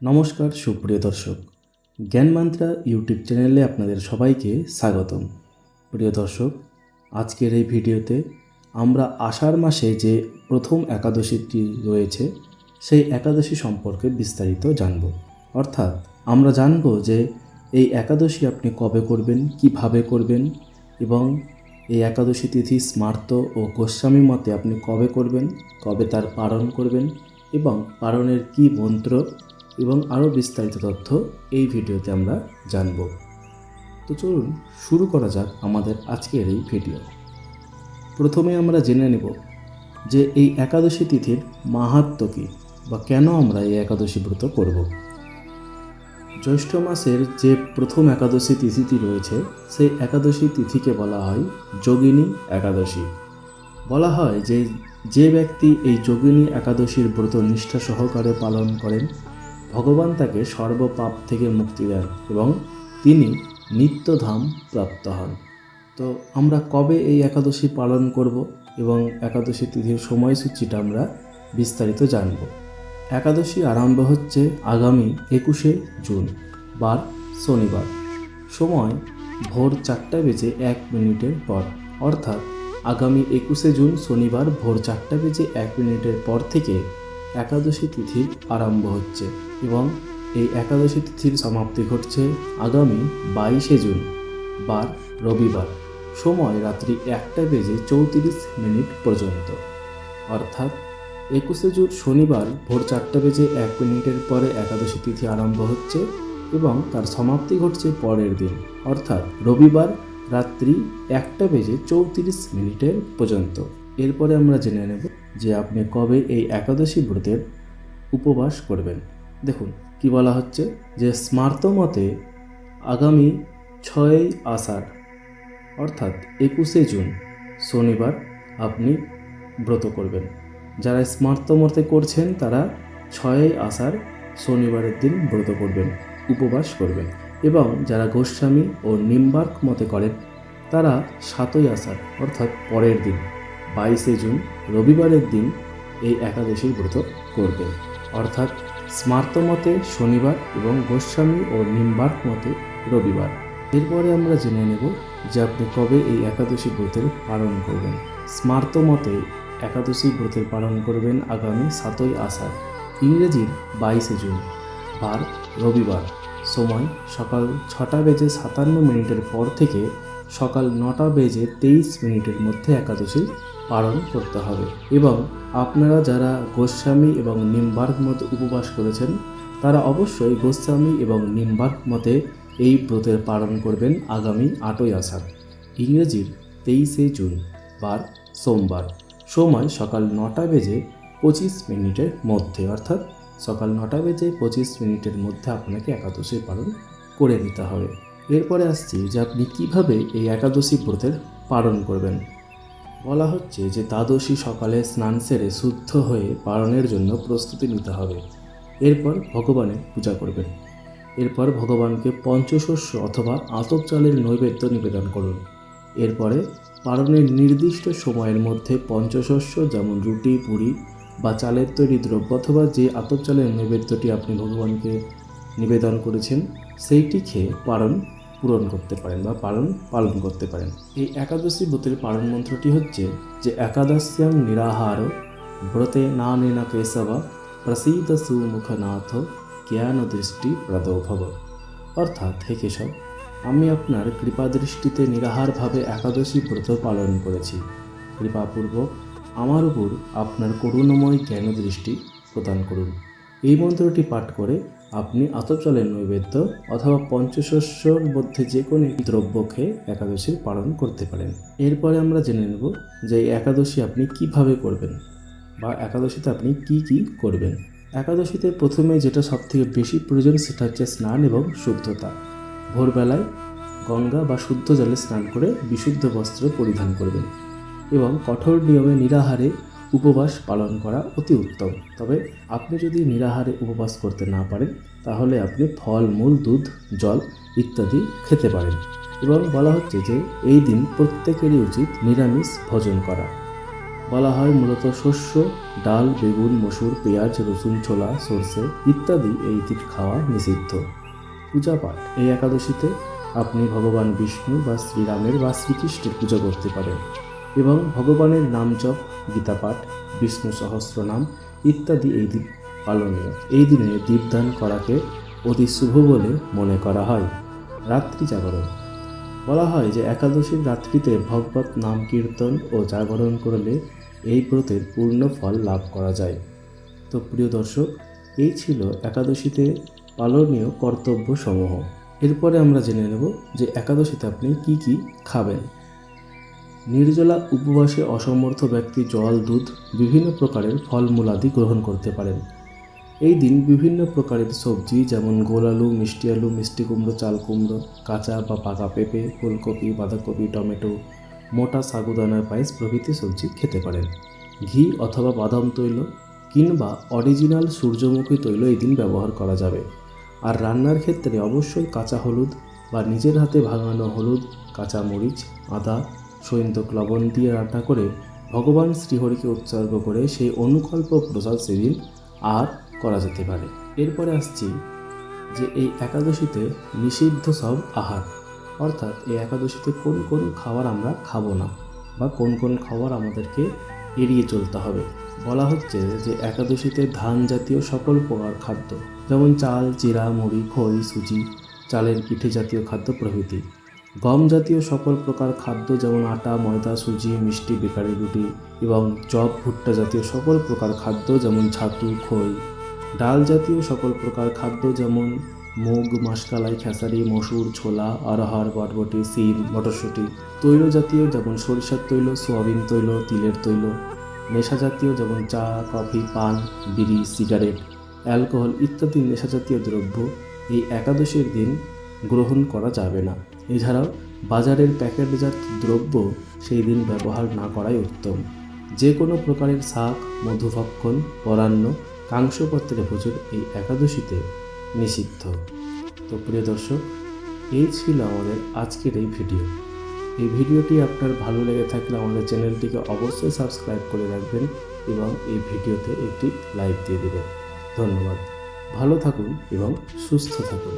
নমস্কার, সুপ্রিয় দর্শক। জ্ঞান মান্ত্রা ইউটিউব চ্যানেলে আপনাদের সবাইকে স্বাগতম। প্রিয় দর্শক, আজকের এই ভিডিওতে আমরা আষাঢ় মাসে যে প্রথম একাদশীটি রয়েছে, সেই একাদশী সম্পর্কে বিস্তারিত জানব। অর্থাৎ আমরা জানব যে এই একাদশী আপনি কবে করবেন, কীভাবে করবেন এবং এই একাদশী তিথি স্মার্ত ও গোস্বামী মতে আপনি কবে করবেন, কবে তার পালন করবেন এবং পালনের কী মন্ত্র এবং আরও বিস্তারিত তথ্য এই ভিডিওতে আমরা জানব। তো চলুন শুরু করা যাক আমাদের আজকের এই ভিডিও। প্রথমে আমরা জেনে নেব যে এই একাদশী তিথির মাহাত্ম কী বা কেন আমরা এই একাদশী ব্রত করব। জ্যৈষ্ঠ মাসের যে প্রথম একাদশী তিথিটি রয়েছে, সেই একাদশী তিথিকে বলা হয় যোগিনী একাদশী। বলা হয় যে যে ব্যক্তি এই যোগিনী একাদশীর ব্রত নিষ্ঠা সহকারে পালন করেন ভগবান তাকে সর্বপাপ থেকে মুক্তি দেন এবং তিনি নিত্যধাম প্রাপ্ত হন। তো আমরা কবে এই একাদশী পালন করব এবং একাদশী তিথির সময়সূচিটা আমরা বিস্তারিত জানব। একাদশী আরম্ভ হচ্ছে আগামী একুশে জুন, বার শনিবার। সময় ভোর চারটা বেজে এক মিনিটের পর, অর্থাৎ আগামী একুশে জুন শনিবার ভোর চারটা বেজে এক মিনিটের পর থেকে একাদশী তিথির আরম্ভ হচ্ছে এবং এই একাদশী তিথির সমাপ্তি ঘটছে আগামী বাইশে জুন, বার রবিবার, সময় রাত্রি একটা বেজে চৌত্রিশ মিনিট পর্যন্ত। অর্থাৎ একুশে জুন শনিবার ভোর চারটা বেজে এক মিনিটের পরে একাদশী তিথি আরম্ভ হচ্ছে এবং তার সমাপ্তি ঘটছে পরের দিন, অর্থাৎ রবিবার রাত্রি একটা বেজে চৌত্রিশ মিনিটের পর্যন্ত। এরপরে আমরা জেনে নেব যে আপনি কবে এই একাদশী ব্রতের উপবাস করবেন। দেখুন, কি বলা হচ্ছে? যে স্মার্ত মতে আগামী ছয়ই আষাঢ়, অর্থাৎ একুশে জুন, শনিবার আপনি ব্রত করবেন। যারা স্মার্ত মতে করছেন, তারা ছয়ই আষাঢ় শনিবারের দিন ব্রত করবেন, উপবাস করবেন। এবং যারা গোস্বামী ও নিম্বার্ক মতে করেন, তারা সাতই আষাঢ়, অর্থাৎ পরের দিন। বাইশে জুন, রবিবারের দিন এই একাদশীর ব্রত করবে। অর্থাৎ স্মার্ত মতে শনিবার এবং গোস্বামী ও নিম্বার্ক মতে রবিবার। এরপরে আমরা জেনে নেব যে আপনি কবে এই একাদশী ব্রতের পালন করবেন। স্মার্ত মতে একাদশী ব্রতের পালন করবেন আগামী সাতই আষাঢ়, ইংরেজির বাইশে জুন, বার রবিবার। সময় সকাল ছটা বেজে সাতান্ন মিনিটের পর থেকে সকাল নটা বেজে তেইশ মিনিটের মধ্যে একাদশী পালন করতে হবে। এবং আপনারা যারা গোস্বামী এবং নিম্বার্ক মতে উপবাস করেছেন, তারা অবশ্যই গোস্বামী এবং নিম্বার্ক মতে এই ব্রতের পালন করবেন আগামী আটই আষাঢ়। ইংরেজির তেইশে জুন, বার সোমবার, সময় সকাল নটা বেজে পঁচিশ মিনিটের মধ্যে, অর্থাৎ সকাল নটা বেজে পঁচিশ মিনিটের মধ্যে আপনাকে একাদশী পালন করে নিতে হবে। এরপরে আসছি যে আপনি কীভাবে এই একাদশী ব্রতের পালন করবেন। বলা হচ্ছে যে দ্বাদশী সকালে স্নান সেরে শুদ্ধ হয়ে পালনের জন্য প্রস্তুতি নিতে হবে। এরপর ভগবানের পূজা করবেন। এরপর ভগবানকে পঞ্চশস্য অথবা আতপ চালের নৈবেদ্য নিবেদন করুন। এরপরে পালনের নির্দিষ্ট সময়ের মধ্যে পঞ্চশস্য যেমন রুটি, পুরি বা চালের তৈরি দ্রব্য অথবা যে আতপ চালের নৈবেদ্যটি আপনি ভগবানকে নিবেদন করেছেন, সেইটি খেয়ে পালন পূরণ করতে পারেন বা পালন পালন করতে পারেন। এই একাদশী ব্রতের পালন মন্ত্রটি হচ্ছে যে একাদশ্যাম নিরাহার ব্রতে না নেনা কেশব প্রসীদ সুমুখনাথ জ্ঞান দৃষ্টি প্রদভব অর্থাৎ, হে কেশব, আমি আপনার কৃপাদৃষ্টিতে নিরাহারভাবে একাদশী ব্রত পালন করেছি। কৃপাপূর্বক আমার উপর আপনার করুণাময় জ্ঞান দৃষ্টি প্রদান করুন। এই মন্ত্রটি পাঠ করে আপনি আতপচালের নৈবেদ্য অথবা পঞ্চশস্যর মধ্যে যে কোনো দ্রব্য খেয়ে একাদশীর পালন করতে পারেন। এরপরে আমরা জেনে নেব যে একাদশী আপনি কীভাবে করবেন বা একাদশীতে আপনি কি কি করবেন। একাদশীতে প্রথমে যেটা সবথেকে বেশি প্রয়োজন সেটা হচ্ছে স্নান এবং শুদ্ধতা। ভোরবেলায় গঙ্গা বা শুদ্ধ জলে স্নান করে বিশুদ্ধ বস্ত্র পরিধান করবেন এবং কঠোর নিয়মে নিরাহারে উপবাস পালন করা অতি উত্তম। তবে আপনি যদি নিরাহারে উপবাস করতে না পারেন, তাহলে আপনি ফল, মূল, দুধ, জল ইত্যাদি খেতে পারেন। এবং বলা হচ্ছে যে, এই দিন প্রত্যেকেরই উচিত নিরামিষ ভোজন করা। বলা হয় মূলত শস্য, ডাল, বেগুন, মসুর, পেঁয়াজ, রসুন, ছোলা, সর্ষে ইত্যাদি এই দিন খাওয়া নিষিদ্ধ। পূজা পাঠ। এই একাদশীতে আপনি ভগবান বিষ্ণু বা শ্রীরামের বা শ্রীকৃষ্ণের পুজো করতে পারেন। এবং ভগবানের নাম জপ গীতা পাঠ বিষ্ণু সহস্রনাম ইত্যাদি এই দিন পালনীয়। এই দিনে দীপদান করাকে অতি শুভ বলে মনে করা হয়। রাত্রি জাগরণ। বলা হয় যে একাদশীর রাত্রিতে ভগবত নাম কীর্তন ও জাগরণ করলে এই ব্রতের পূর্ণ ফল লাভ করা যায়। তো প্রিয় দর্শক, এই ছিল একাদশীতে পালনীয় কর্তব্য সমূহ এরপরে আমরা জেনে নেব যে একাদশীতে আপনি কি কি খাবেন। নির্জলা উপবাসে অসমর্থ ব্যক্তি জল, দুধ, বিভিন্ন প্রকারের ফলমূলাদি গ্রহণ করতে পারেন। এই দিন বিভিন্ন প্রকারের সবজি যেমন গোল আলু, মিষ্টি আলু, মিষ্টি কুমড়ো, চাল কুমড়ো, কাঁচা বা পাকা পেঁপে, ফুলকপি, বাঁধাকপি, টমেটো, মোটা সাগুদানার পায়েস প্রভৃতি সবজি খেতে পারেন। ঘি অথবা বাদাম তৈল কিংবা অরিজিনাল সূর্যমুখী তৈল এই দিন ব্যবহার করা যাবে। আর রান্নার ক্ষেত্রে অবশ্যই কাঁচা হলুদ বা নিজের হাতে ভাঙানো হলুদ, কাঁচা মরিচ, আদা সৈন্দক লবণ দিয়ে রান্না করে ভগবান শ্রীহরিকে উৎসর্গ করে সেই অনুকল্প প্রসাদ সেদিন আর করা যেতে পারে। এরপরে আসছি যে এই একাদশীতে নিষিদ্ধ সব আহার। অর্থাৎ এই একাদশীতে কোন কোন খাবার আমরা খাব না বা কোন কোন খাবার আমাদেরকে এড়িয়ে চলতে হবে। বলা হচ্ছে যে একাদশীতে ধান জাতীয় সকল প্রকার খাদ্য, যেমন চাল চিরা মুড়ি, খই, সুজি, চালের পিঠে জাতীয় খাদ্য প্রভৃতি। গম জাতীয় সকল প্রকার খাদ্য যেমন আটা, ময়দা, সুজি, মিষ্টি, বেকারি রুটি এবং চপ, ভুট্টা জাতীয় সকল প্রকার খাদ্য যেমন ছাতু, খই। ডাল জাতীয় সকল প্রকার খাদ্য যেমন মুগ, মাসকালাই, খেসারি, মসুর, ছোলা, আরহার, বটবটি, সিম, মটরশুঁটি। তৈল জাতীয় যেমন সরিষার তৈল, সোয়াবিন তৈল, তিলের তৈল। নেশা জাতীয় যেমন চা, কফি, পান, বিড়ি, সিগারেট, অ্যালকোহল ইত্যাদি নেশাজাতীয় দ্রব্য এই একাদশীর দিন গ্রহণ করা যাবে না। এছাড়াও বাজারের প্যাকেটজাত দ্রব্য সেই দিন ব্যবহার না করাই উত্তম। যে কোনো প্রকারের শাক মধুভক্ষণ পরান্ন কাংসপত্রে ভোজন এই একাদশীতে নিষিদ্ধ। তো প্রিয় দর্শক, এই ছিল আমাদের আজকের এই ভিডিও। এই ভিডিওটি আপনার ভালো লেগে থাকলে আমাদের চ্যানেলটিকে অবশ্যই সাবস্ক্রাইব করে রাখবেন এবং এই ভিডিওতে একটি লাইক দিয়ে দেবেন। ধন্যবাদ। ভালো থাকুন এবং সুস্থ থাকুন।